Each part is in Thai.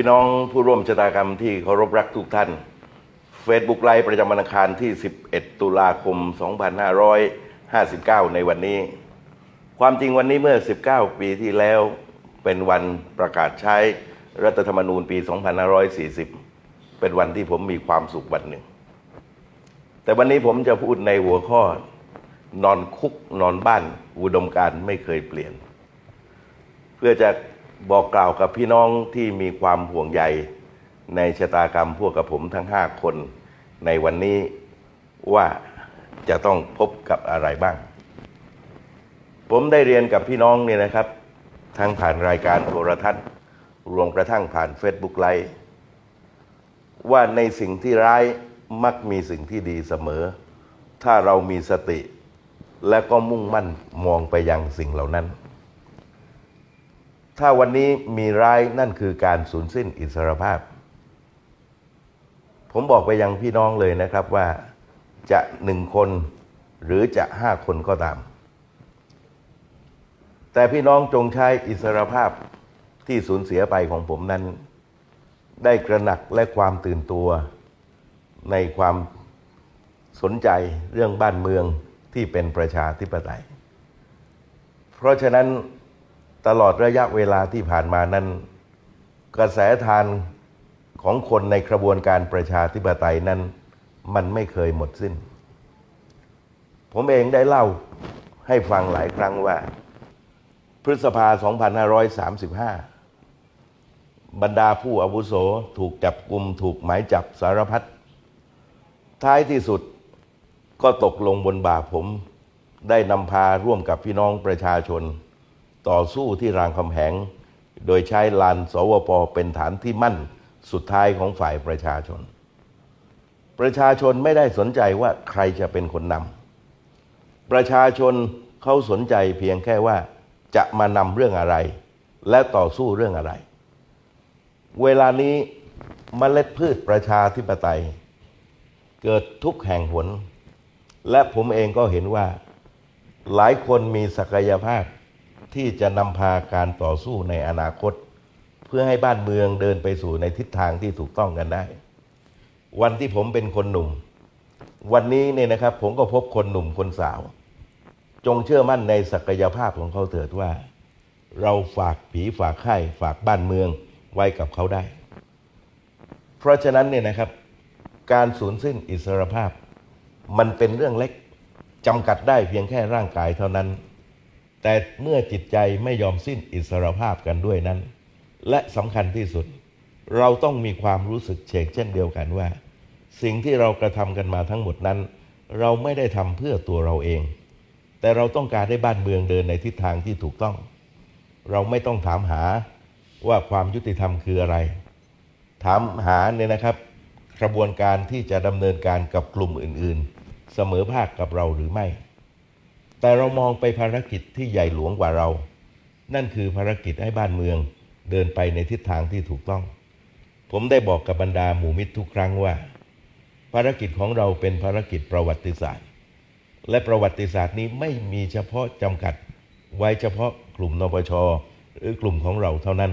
พี่น้องผู้ร่วมชะตากรรมที่เคารพรักทุกท่าน Facebook ไลฟ์ประจำวันอังคารที่ 11 ตุลาคม 2559 ในวันนี้ ความจริงวันนี้เมื่อ 19 ปีที่แล้วเป็นวันประกาศใช้รัฐธรรมนูญปี 2540 เป็นวันที่ผมมีความสุขวันหนึ่ง แต่วันนี้ผมจะพูดในหัวข้อ นอนคุกนอนบ้าน อุดมการไม่เคยเปลี่ยน เพื่อจะ บอกกล่าวกับพี่น้องที่มีความห่วงใยในชะตากรรมพวกกับผมทั้งห้าคนในวันนี้ว่าจะต้องพบกับอะไรบ้าง ผมได้เรียนกับพี่น้องเนี่ยนะครับ ทั้งผ่านรายการโทรทัศน์ รวมกระทั่งผ่าน Facebook ไลฟ์ว่าในสิ่งที่ร้ายมักมีสิ่งที่ดีเสมอ ถ้าเรามีสติ และก็มุ่งมั่นมองไปยังสิ่งเหล่านั้น ถ้าวันนี้มีร้ายนั่นคือการสูญสิ้นอิสรภาพ ผมบอกไปยังพี่น้องเลยนะครับว่าจะหนึ่งคนหรือจะห้าคนก็ตาม แต่พี่น้องจงใช้อิสรภาพที่สูญเสียไปของผมนั้น ได้กระหนักและความตื่นตัว ในความสนใจเรื่องบ้านเมืองที่เป็นประชาธิปไตย เพราะฉะนั้น ตลอดระยะเวลาที่ผ่านมานั้น กระแสทานของคนในกระบวนการประชาธิปไตยนั้น มันไม่เคยหมดสิ้น ผมเองได้เล่าให้ฟังหลายครั้งว่า พฤษภา 2535 บรรดาผู้อาวุโสถูกจับกลุ่มถูกหมายจับสารพัดท้ายที่สุดก็ตกลงบนบ่าผมได้นำพาร่วมกับพี่น้องประชาชน ต่อสู้ที่รางคำแหง โดยใช้ลานสวปเป็นฐานที่มั่นสุดท้ายของฝ่ายประชาชน ประชาชนไม่ได้สนใจว่าใครจะเป็นคนนำประชาชนเขาสนใจเพียงแค่ว่าจะมานำเรื่องอะไร และต่อสู้เรื่องอะไร เวลานี้มเมล็ดพืชประชาธิปไตย เกิดทุกแห่งหน และผมเองก็เห็นว่า หลายคนมีศักยภาพ ที่จะนำพาการต่อสู้ในอนาคต เพื่อให้บ้านเมืองเดินไปสู่ในทิศทางที่ถูกต้องกันได้ วันที่ผมเป็นคนหนุ่ม วันนี้เนี่ยนะครับ ผมก็พบคนหนุ่มคนสาว จงเชื่อมั่นในศักยภาพของเขาเถิดว่า เราฝากผีฝากไข่ฝากบ้านเมืองไว้กับเขาได้ เพราะฉะนั้นเนี่ยนะครับการสูญสิ้นอิสรภาพ มันเป็นเรื่องเล็กจำกัดได้เพียงแค่ร่างกายเท่านั้น แต่เมื่อจิตใจไม่ยอมสิ้นอิสรภาพกันด้วยนั้น และสำคัญที่สุด เราต้องมีความรู้สึกเฉกเช่นเดียวกันว่า สิ่งที่เรากระทำกันมาทั้งหมดนั้น เราไม่ได้ทำเพื่อตัวเราเอง แต่เราต้องการให้บ้านเมืองเดินในทิศทางที่ถูกต้อง เราไม่ต้องถามหาว่าความยุติธรรมคืออะไร ถามหาเนี่ยนะครับ กระบวนการที่จะดำเนินการกับกลุ่มอื่น ๆ เสมอภาคกับเราหรือไม่ แต่เรามองไปภารกิจที่ใหญ่หลวงกว่าเรา นั่นคือภารกิจให้บ้านเมืองเดินไปในทิศทางที่ถูกต้อง ผมได้บอกกับบรรดาหมู่มิตรทุกครั้งว่า ภารกิจของเราเป็นภารกิจประวัติศาสตร์ และประวัติศาสตร์นี้ไม่มีเฉพาะจำกัดไว้เฉพาะกลุ่มนปชหรือกลุ่มของเราเท่านั้น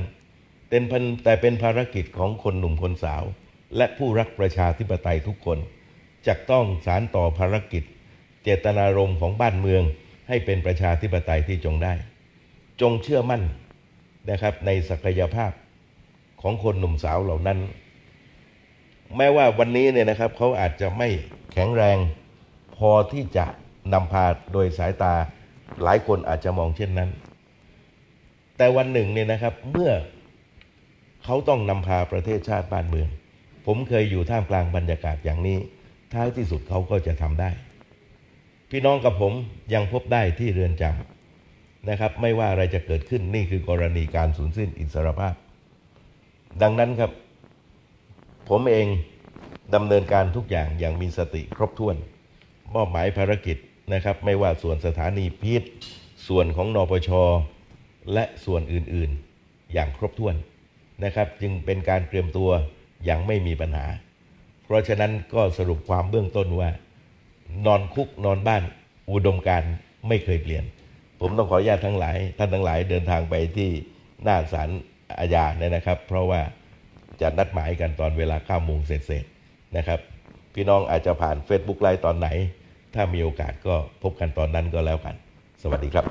เป็นพันแต่เป็นภารกิจของคนหนุ่มคนสาว และผู้รักประชาธิปไตยทุกคนจะต้องสารต่อภารกิจ เจตนารมณ์ของบ้านเมืองให้เป็นประชาธิปไตยที่จงได้ จงเชื่อมั่นนะครับในศักยภาพของคนหนุ่มสาวเหล่านั้น แม้ว่าวันนี้เนี่ยนะครับเขาอาจจะไม่แข็งแรงพอที่จะนำพาโดยสายตาหลายคนอาจจะมองเช่นนั้น แต่วันหนึ่งเนี่ยนะครับเมื่อเขาต้องนำพาประเทศชาติบ้านเมือง ผมเคยอยู่ท่ามกลางบรรยากาศอย่างนี้ ท้ายที่สุดเขาก็จะทำได้ พี่น้องกับผมยังพบได้ที่เรือนจำนะครับ ไม่ว่าอะไรจะเกิดขึ้นนี่คือกรณีการสูญสิ้นอิสรภาพ ดังนั้นครับ ผมเองดำเนินการทุกอย่างอย่างมีสติครบถ้วนมอบหมายภารกิจนะครับ ไม่ว่าส่วนสถานีพิษส่วนของนปช และส่วนอื่นๆ อย่างครบถ้วนนะครับ จึงเป็นการเตรียมตัวอย่างไม่มีปัญหา เพราะฉะนั้นก็สรุปความเบื้องต้นว่า นอนคุกนอนบ้านอุดมการไม่เคยเปลี่ยน ผมต้องขออนุญาตทั้งหลาย ท่านทั้งหลายเดินทางไปที่หน้าศาลอาญาเนี่ยนะครับ เพราะว่าจะนัดหมายกันตอนเวลา9โมงเศษๆนะครับ พี่น้องอาจจะผ่าน Facebook ไลฟ์ตอนไหน ถ้ามีโอกาสก็พบกันตอนนั้นก็แล้วกัน สวัสดีครับ